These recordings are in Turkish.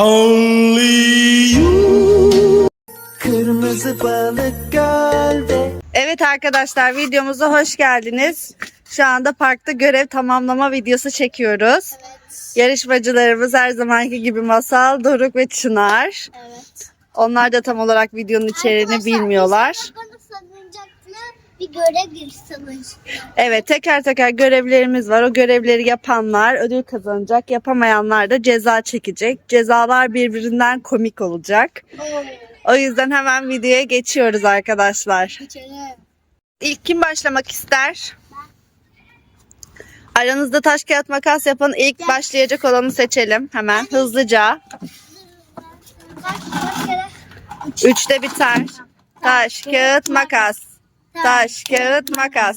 Only you. Kırmızı balık gölde Evet arkadaşlar videomuza hoş geldiniz. Şu anda parkta görev tamamlama videosu çekiyoruz. Yarışmacılarımız her zamanki gibi Masal, Doruk ve Çınar. Evet. Onlar da tam olarak videonun içeriğini bilmiyorlar. Salıncaklı bir görev salıncak. Evet teker teker görevlerimiz var. O görevleri yapanlar ödül kazanacak. Yapamayanlar da ceza çekecek. Cezalar birbirinden komik olacak. O yüzden hemen videoya geçiyoruz arkadaşlar. Geçelim. İlk kim başlamak ister? Aranızda taş kağıt makas yapan ilk başlayacak olanı seçelim hemen hızlıca. Kaç kaç kere? Üçte biter. Taş kağıt makas. Taş kağıt makas.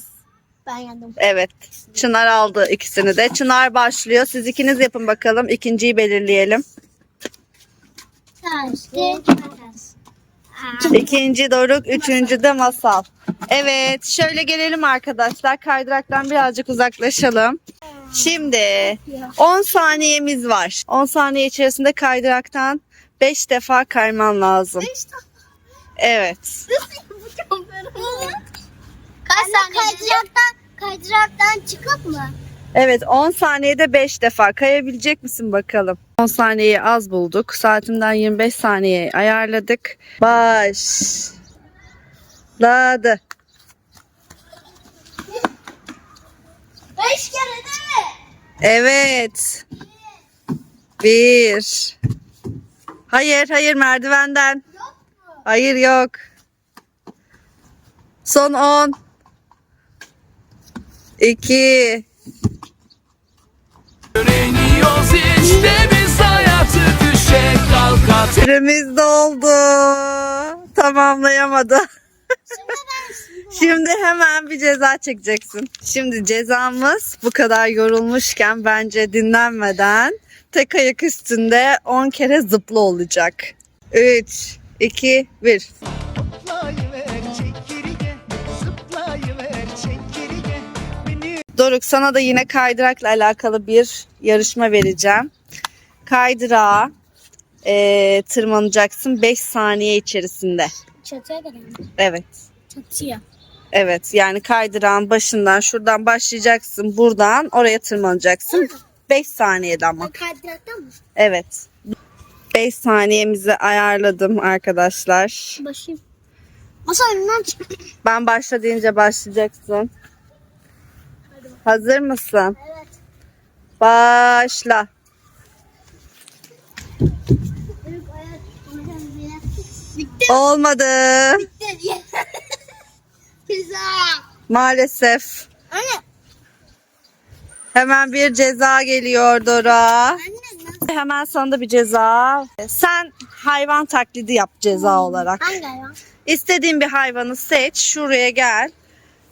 Ben yandım. Evet. Çınar aldı ikisini de. Çınar başlıyor. Siz ikiniz yapın bakalım. İkinciyi belirleyelim. Taş, kağıt, makas. İkinci Doruk, üçüncü de Masal. Evet, şöyle gelelim arkadaşlar. Kaydıraktan birazcık uzaklaşalım. Şimdi 10 saniyemiz var. 10 saniye içerisinde kaydıraktan 5 defa kayman lazım. Evet. Kaç saniye? Kaydıraktan, kaydıraktan çıkıp mı? Evet 10 saniyede 5 defa kayabilecek misin bakalım. 10 saniyeyi az bulduk. Saatimden 25 saniye ayarladık. Başladı. Beş kere değil mi? Evet. Bir. Hayır hayır merdivenden. Yok mu? Hayır yok. Son 10. 2. Öğreniyoruz işte biz hayatı düşe kalka Süremiz doldu. Tamamlayamadı. Şimdi ben Şimdi hemen bir ceza çekeceksin. Şimdi cezamız bu kadar yorulmuşken bence dinlenmeden tek ayak üstünde 10 kere zıplı olacak. 3, 2, 1. Doruk sana da yine kaydırakla alakalı bir yarışma vereceğim. Kaydırağa eee, tırmanacaksın 5 saniye içerisinde. çatıya kadar mı? Evet. Çatıya. Evet yani kaydırağın başından şuradan başlayacaksın buradan oraya tırmanacaksın. 5 saniyede ama. Kaydıraktan mı? Evet. 5 saniyemizi ayarladım arkadaşlar. Başlayayım. Masa önünden çık. Ben başla deyince başlayacaksın. Hazır mısın? Evet. Başla. Bitti. Olmadı. Bitti. Pizza. Maalesef. Anne. Hemen bir ceza geliyor Dora. Anne? Hemen sana da bir ceza. Sen hayvan taklidi yap ceza olarak. Hangi hayvan? İstediğin bir hayvanı seç. Şuraya gel.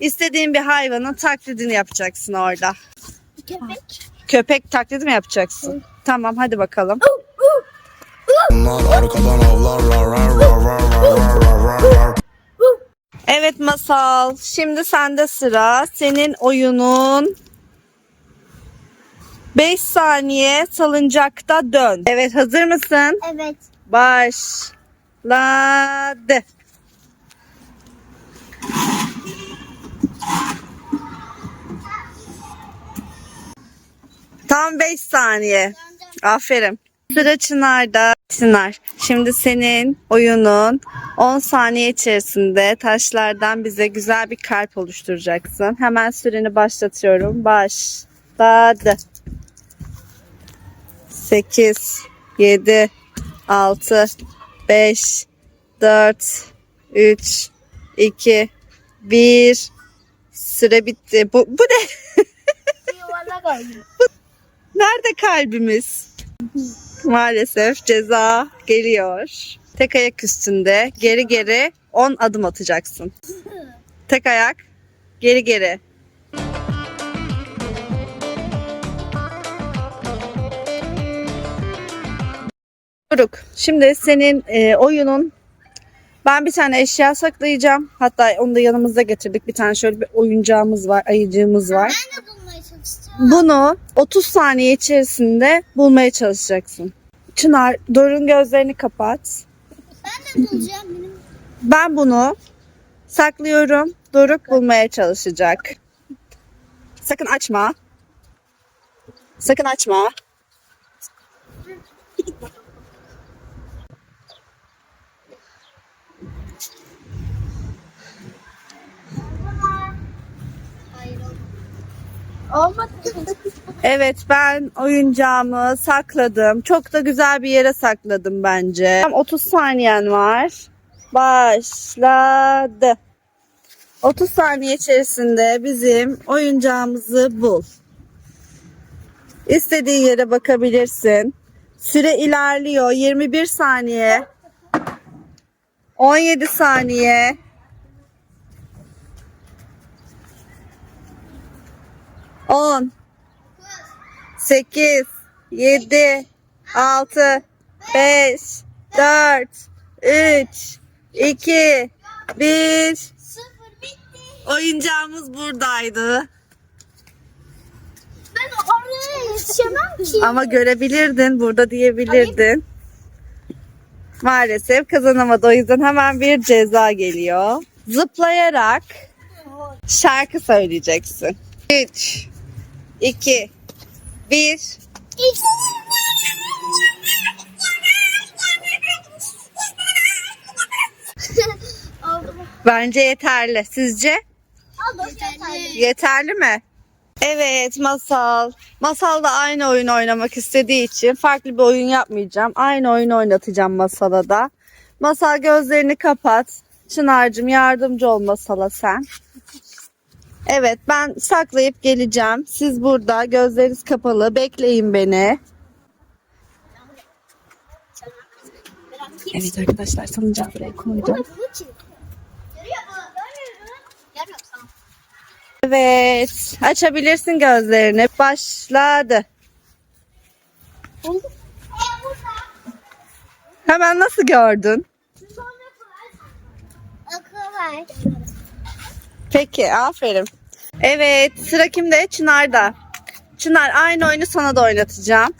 İstediğin bir hayvanın taklidini yapacaksın orada. Köpek. Köpek taklidi mi yapacaksın? Hı. Tamam hadi bakalım. Evet Masal. Şimdi sende sıra. Senin oyunun 5 saniye salıncakta dön. Evet hazır mısın? Evet. Başladı. Tam 5 saniye. Aferin. Sıra Çınar'da. Çınar, şimdi senin oyunun 10 saniye içerisinde taşlardan bize güzel bir kalp oluşturacaksın. Hemen süreni başlatıyorum. Başladı. 8, 7, 6, 5, 4, 3, 2, 1. Süre bitti. Bu, bu ne? Yuvarlak. Nerede kalbimiz? Maalesef ceza geliyor. Tek ayak üstünde geri geri 10 adım atacaksın. Tek ayak geri geri. Doruk, şimdi senin e, oyunun ben bir tane eşya saklayacağım. Hatta onu da yanımızda getirdik. Bir tane şöyle bir oyuncağımız var, ayıcığımız var. Ben de çalışacağım. Bunu 30 saniye içerisinde bulmaya çalışacaksın. Çınar, Doruk'un gözlerini kapat. Ben de bulacağım benim. Ben bunu saklıyorum. Doruk bulmaya çalışacak. Sakın açma. Sakın açma. Evet ben oyuncağımı sakladım. Çok da güzel bir yere sakladım bence. Tam 30 saniyen var. Başladı. 30 saniye içerisinde bizim oyuncağımızı bul. İstediğin yere bakabilirsin. Süre ilerliyor. 21 saniye. 17 saniye. 10 8 7 6 5 4 3 2 1 Sıfır bitti. Oyuncağımız buradaydı. Ben oraya yetişemem ki. Ama görebilirdin, burada diyebilirdin. Maalesef kazanamadı. O yüzden hemen bir ceza geliyor. Zıplayarak şarkı söyleyeceksin. 3 2 1 Oldu mu? Bence yeterli. Sizce? Yeterli. Yeterli mi? Evet Masal. Masal da aynı oyun oynamak istediği için farklı bir oyun yapmayacağım. Aynı oyunu oynatacağım Masal'a da. Masal gözlerini kapat. Çınar'cığım yardımcı ol Masal'a sen. Evet ben saklayıp geleceğim. Siz burada gözleriniz kapalı. Bekleyin beni. Evet arkadaşlar salıncağı buraya koydum. Evet açabilirsin gözlerini. Başladı. Hemen nasıl gördün? Akıl var. Peki aferin. Evet sıra kimde? Çınar'da. Çınar aynı oyunu sana da oynatacağım.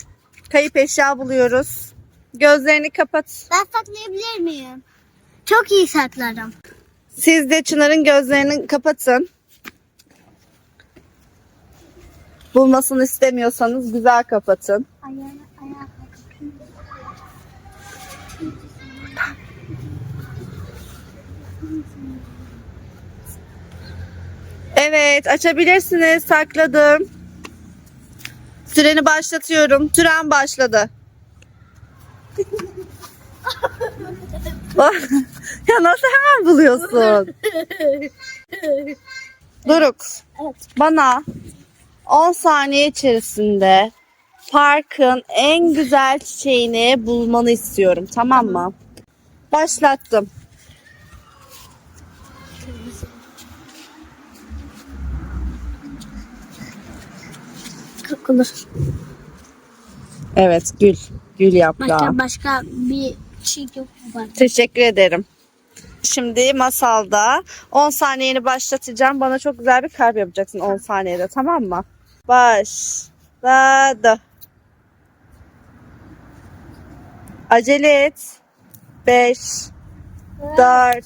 Kayıp eşya buluyoruz. Gözlerini kapat. Ben saklayabilir miyim? Çok iyi saklarım. Siz de Çınar'ın gözlerini kapatın. Bulmasını istemiyorsanız güzel kapatın. Ayağına ayağa Evet açabilirsiniz. Sakladım. Süreni başlatıyorum. Süren başladı. ya nasıl hemen buluyorsun? Doruk. Evet. Bana 10 saniye içerisinde parkın en güzel çiçeğini bulmanı istiyorum. Tamam mı? Başlattım. Olur. Evet gül. Gül yaprağı. Başka başka bir şey yok mu var? Teşekkür ederim. Şimdi masalda 10 saniyeni başlatacağım. Bana çok güzel bir kalp yapacaksın 10 saniyede tamam mı? Başladı. Acele et. 5 4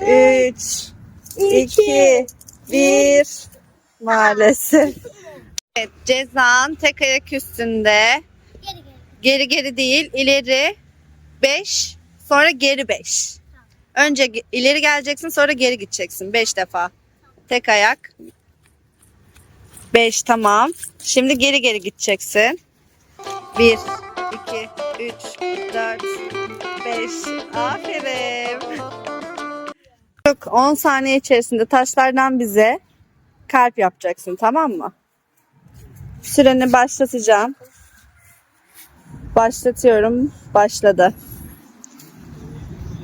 3 2 1 Maalesef. Evet, cezan tek ayak üstünde. Geri geri. Geri geri değil, ileri 5, sonra geri 5. Önce ileri geleceksin, sonra geri gideceksin 5 defa. Tek ayak. 5 tamam. Şimdi geri geri gideceksin. 1 2 3 4 5 Aferin. Çok 10 saniye içerisinde taşlardan bize kalp yapacaksın tamam mı? Süreni başlatacağım. Başlatıyorum. Başladı.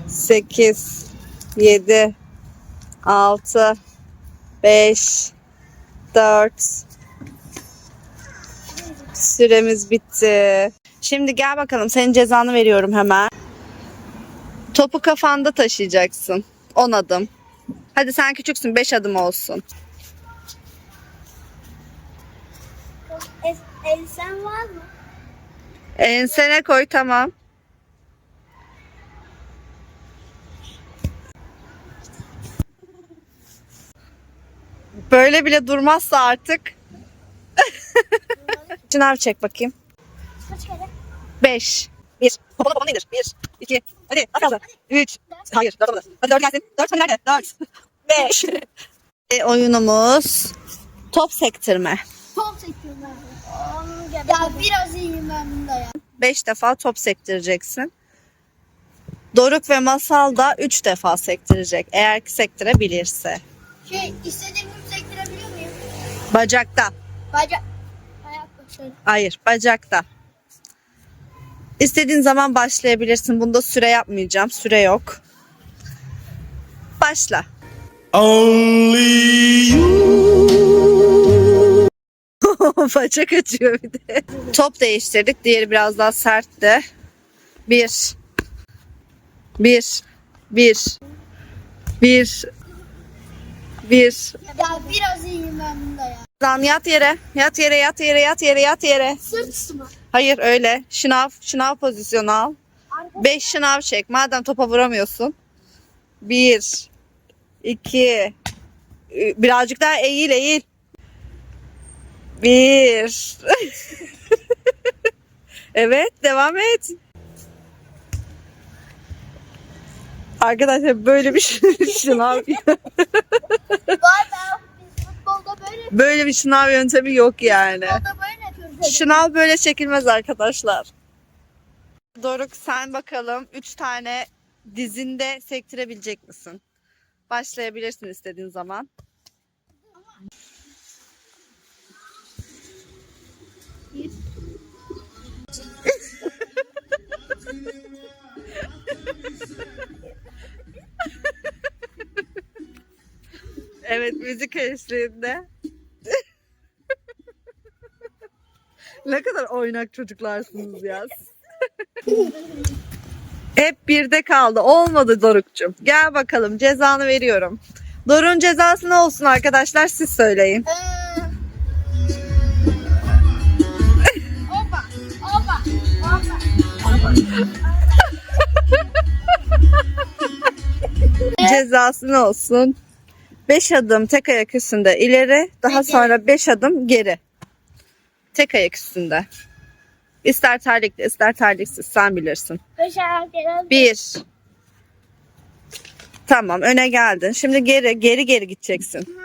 8 7 6 5 4 Süremiz bitti. Şimdi gel bakalım senin cezanı veriyorum hemen. Topu kafanda taşıyacaksın. 10 adım. Hadi sen küçüksün 5 adım olsun. El, elsen var mı? Ensene koy tamam. Böyle bile durmazsa artık. Çınar çek bakayım. Kaç kere? 5. 1. Popona popona indir. 1. 2. Hadi az kaldı. 3. Hayır 4 olmadı. Hadi 4 gelsin. 4 hani nerede? 4. 5. e, oyunumuz top sektirme. Top sekiyorum ben. Ya biraz iyiyim ben bunda ya. 5 defa top sektireceksin. Doruk ve Masal da 3 defa sektirecek. Eğer ki sektirebilirse. Şey istediğim gibi sektirebiliyor muyum? Bacakta. Bacak. Ayak başarı. Hayır, bacakta. İstediğin zaman başlayabilirsin. Bunda süre yapmayacağım. Süre yok. Başla. Only Bacak acıyor bir de. Top değiştirdik. Diğeri biraz daha sertti. Bir. Bir. Bir. Bir. Bir. Ya biraz iyiyim ben bunda ya. Lan yat yere. Yat yere, yat yere, yat yere, yat yere. Sırt üstü mü? Hayır öyle. Şınav, şınav pozisyonu al. Arka. Beş şınav çek. Madem topa vuramıyorsun. Bir. iki, Birazcık daha eğil eğil. Bir. evet devam et. Arkadaşlar böyle bir şı- şınav böyle bir şınav yöntemi yok yani. Şınav böyle çekilmez arkadaşlar. Doruk sen bakalım 3 tane dizinde sektirebilecek misin? Başlayabilirsin istediğin zaman. Evet müzik eşliğinde. Ne kadar oynak çocuklarsınız ya. Hep birde kaldı. Olmadı Doruk'cum. Gel bakalım cezanı veriyorum. Doruk'un cezası ne olsun arkadaşlar siz söyleyin. Oba. Cezası ne olsun? 5 adım tek ayak üstünde ileri, daha sonra 5 adım geri. Tek ayak üstünde. İster terlikli ister terliksiz sen bilirsin. Bir. Tamam öne geldin. Şimdi geri geri geri gideceksin.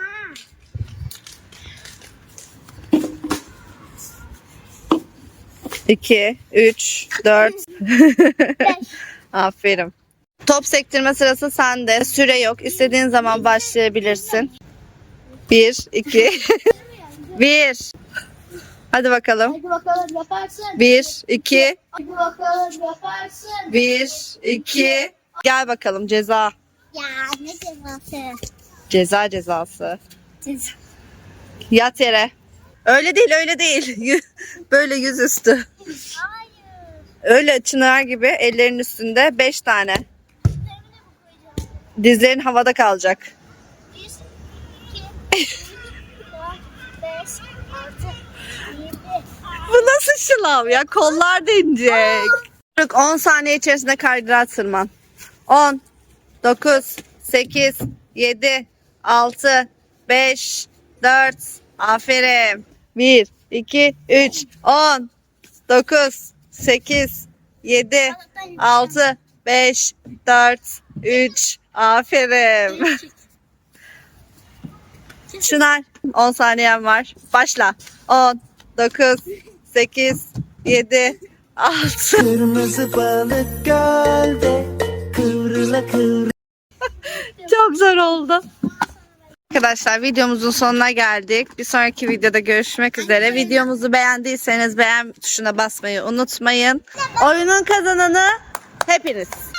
İki, üç, dört. Aferin. Top sektirme sırası sende. Süre yok. İstediğin zaman başlayabilirsin. Bir, iki, bir. Hadi bakalım. Hadi bakalım yaparsın. Bir, iki, Hadi bakalım yaparsın. bir, iki. Gel bakalım ceza. Ya ne cezası? Ceza cezası. Ceza. Yat yere. Öyle değil öyle değil. Böyle yüzüstü. Hayır. Öyle çınar gibi ellerin üstünde beş tane. Dizlerin havada kalacak. Bir, iki, üç, dört, beş, altı, yedi. Bu nasıl şılav ya? Kollar denecek. 10 saniye içerisinde kaydırağa tırman. 10, 9, 8, 7, 6, 5, 4, aferin. 1, 2, 3, 10, 9, 8, 7, 6, 5, 4, 3, aferin. Çınar 10 saniyen var. Başla. 10, 9, 8, 7, 6. Kırmızı balık gölde Kıvrıla kıvrıla Çok zor oldu. Arkadaşlar videomuzun sonuna geldik. Bir sonraki videoda görüşmek üzere. Videomuzu beğendiyseniz beğen tuşuna basmayı unutmayın. Oyunun kazananı hepiniz.